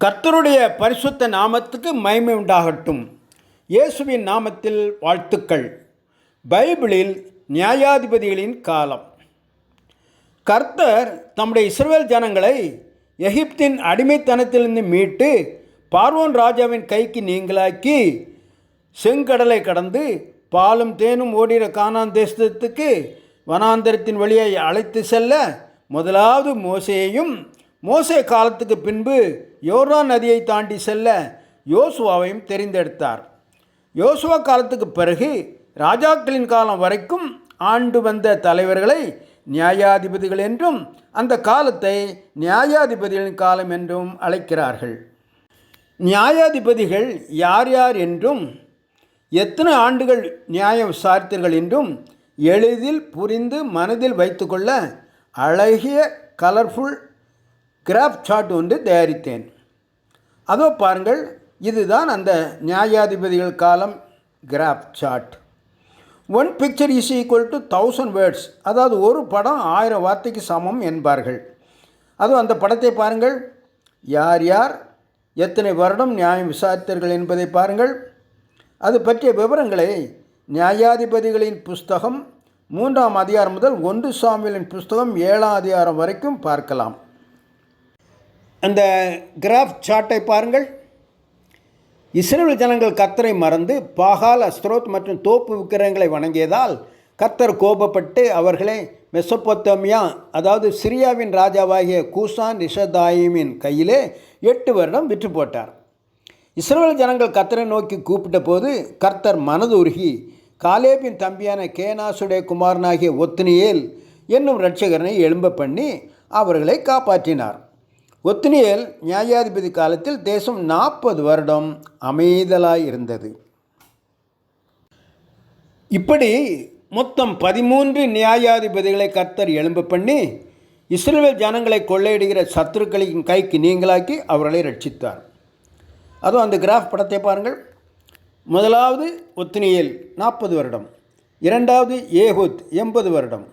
கர்த்தருடைய பரிசுத்த நாமத்துக்கு மகிமை உண்டாகட்டும். இயேசுவின் நாமத்தில் வாழ்த்துக்கள். பைபிளில் நியாயாதிபதிகளின் காலம். கர்த்தர் தம்முடைய இஸ்ரவேல் ஜனங்களை எகிப்தின் அடிமைத்தனத்திலிருந்து மீட்டு பார்வோன் ராஜாவின் கைக்கு நீங்களாக்கி செங்கடலை கடந்து பாலும் தேனும் ஓடிற கானான் தேசத்துக்கு வனாந்தரத்தின் வழியை அழைத்து செல்ல முதலாவது மோசையையும் மோசே காலத்துக்கு பின்பு யோர்தான் நதியை தாண்டி செல்ல யோசுவாவையும் தெரிந்தெடுத்தார். யோசுவா காலத்துக்கு பிறகு ராஜாக்களின் காலம் வரைக்கும் ஆண்டு வந்த தலைவர்களை நியாயாதிபதிகள் என்றும் அந்த காலத்தை நியாயாதிபதிகளின் காலம் என்றும் அழைக்கிறார்கள். நியாயாதிபதிகள் யார் யார் என்றும் எத்தனை ஆண்டுகள் நியாயம் விசாரித்தீர்கள் என்றும் எளிதில் புரிந்து மனதில் வைத்துக்கொள்ள அழகிய கலர்ஃபுல் கிராப் சார்ட் ஒன்று தயாரித்தேன். அதோ பாருங்கள் இதுதான் அந்த நியாயாதிபதிகள் காலம் graph chart one picture is equal to thousand words அதாவது ஒரு படம் ஆயிரம் வார்த்தைக்கு சமம் என்பார்கள். அதுவும் அந்த படத்தை பாருங்கள். யார் யார் எத்தனை வருடம் நியாயம் விசாரித்தார்கள் என்பதை பாருங்கள். அது பற்றிய விவரங்களை நியாயாதிபதிகளின் புஸ்தகம் மூன்றாம் அதிகாரம் முதல் ஒன்று சாமியலின் புஸ்தகம் ஏழாம் அதிகாரம் வரைக்கும் பார்க்கலாம். அந்த கிராஃப் சார்ட்டை பாருங்கள். இஸ்ரேல் ஜனங்கள் கத்தரை மறந்து பாகால் அஸ்ரோத் மற்றும் தோப்பு விக்கிரகங்களை வணங்கியதால் கர்த்தர் கோபப்பட்டு அவர்களை மெசப்பொத்தமியா அதாவது சிரியாவின் ராஜாவாகிய கூசான் ரிஷதாயிமின் கையிலே எட்டு வருடம் விற்று போட்டார். இஸ்ரேல் ஜனங்கள் கத்தரை நோக்கி கூப்பிட்ட போது கர்த்தர் மனதுருகி காலேபின் தம்பியான கேனாசுடைய குமாரனாகிய ஒத்தினியேல் என்னும் இரட்சகரனை எழும்ப பண்ணி அவர்களை காப்பாற்றினார். ஒத்தினியேல் நியாயாதிபதி காலத்தில் தேசம் நாற்பது வருடம் அமைதலாய் இருந்தது. இப்படி மொத்தம் பதிமூன்று நியாயாதிபதிகளை கர்த்தர் எழும்பு பண்ணி இஸ்ரேல் ஜனங்களை கொள்ளையிடுகிற சத்துருக்களின் கைக்கு நீங்களாக்கி அவர்களை ரட்சித்தார் அதுவும் அந்த கிராஃப் படத்தை பாருங்கள். முதலாவது ஒத்தினியேல் நாற்பது வருடம் இரண்டாவது ஏகுத் எண்பது வருடம்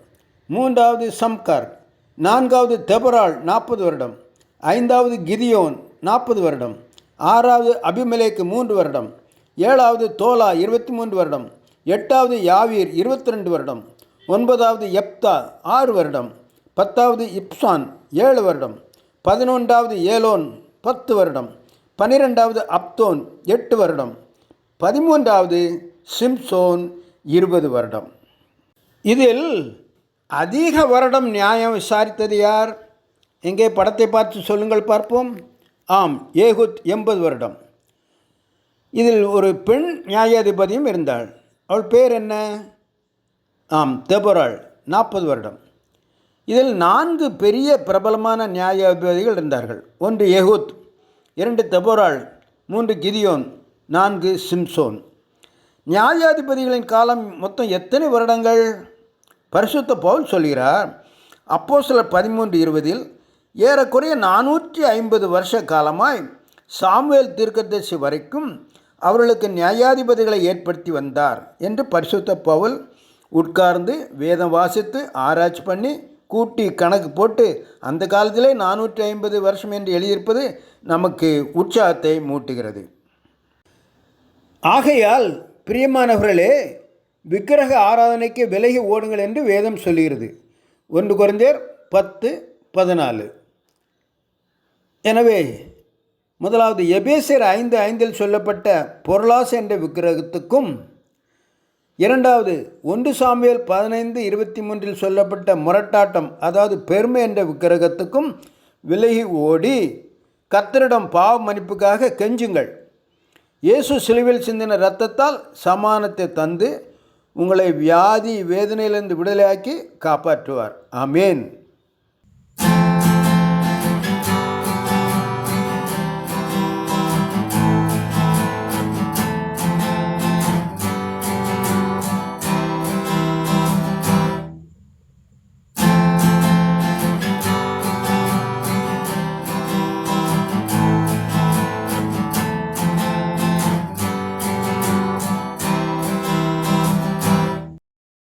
மூன்றாவது சம்கார் நான்காவது தெபரால் நாற்பது வருடம் ஐந்தாவது கிதியோன் நாற்பது வருடம். ஆறாவது அபிமலேக்கு மூன்று வருடம். ஏழாவது தோலா இருபத்தி மூன்று வருடம். எட்டாவது யாவீர் இருபத்தி ரெண்டு வருடம். ஒன்பதாவது எப்தா ஆறு வருடம். பத்தாவது இப்சான் ஏழு வருடம். பதினொன்றாவது ஏலோன் பத்து வருடம். பன்னிரெண்டாவது அப்தோன் எட்டு வருடம். பதிமூன்றாவது சிம்சோன் இருபது வருடம். இதில் அதிக வருடம் நியாயம் விசாரித்தது யார்? எங்கே படத்தை பார்த்து சொல்லுங்கள் பார்ப்போம். ஆம் ஏகுத் எண்பது வருடம். இதில் ஒரு பெண் நியாயாதிபதியும் இருந்தாள். அவள் பேர் என்ன? ஆம் தெபராள் நாற்பது வருடம். இதில் நான்கு பெரிய பிரபலமான நியாயாதிபதிகள் இருந்தார்கள். ஒன்று ஏகுத் இரண்டு தெபோராள் மூன்று கிதியோன் நான்கு சிம்சோன். நியாயாதிபதிகளின் காலம் மொத்தம் எத்தனை வருடங்கள்? பரிசுத்த பவுல் சொல்கிறார் அப்போ சிலர் பதிமூன்று இருபதில் ஏறக்குறைய நானூற்றி ஐம்பது வருஷ காலமாய் சாமுவேல் தீர்க்கதரிசி வரைக்கும் அவர்களுக்கு நியாயாதிபதிகளை ஏற்படுத்தி வந்தார் என்று பரிசுத்த பவுல் உட்கார்ந்து வேதம் வாசித்து ஆராய்ச்சி பண்ணி கூட்டி கணக்கு போட்டு அந்த காலத்திலே நானூற்றி ஐம்பது வருஷம் என்று எழுதியிருப்பது நமக்கு உற்சாகத்தை மூட்டுகிறது. ஆகையால் பிரியமானவர்களே விக்கிரக ஆராதனைக்கு விலகி ஓடுங்கள் என்று வேதம் சொல்லுகிறது. ஒன்று குறைந்தர் பத்து பதினாலு. எனவே முதலாவது எபேசியர் ஐந்து ஐந்தில் சொல்லப்பட்ட பொருளாஸ் என்ற விக்கிரகத்துக்கும் இரண்டாவது ஒன்று சாமியல் பதினைந்து இருபத்தி மூன்றில் சொல்லப்பட்ட முரட்டாட்டம் அதாவது பெருமை என்ற விக்கிரகத்துக்கும் விலகி ஓடி கத்தரிடம் பாவ மன்னிப்புக்காக கெஞ்சுங்கள். இயேசு சிலுவில் சிந்தின இரத்தத்தால் சமானத்தை தந்து உங்களை வியாதி வேதனையிலிருந்து விடுதலையாக்கி காப்பாற்றுவார். ஆமேன்.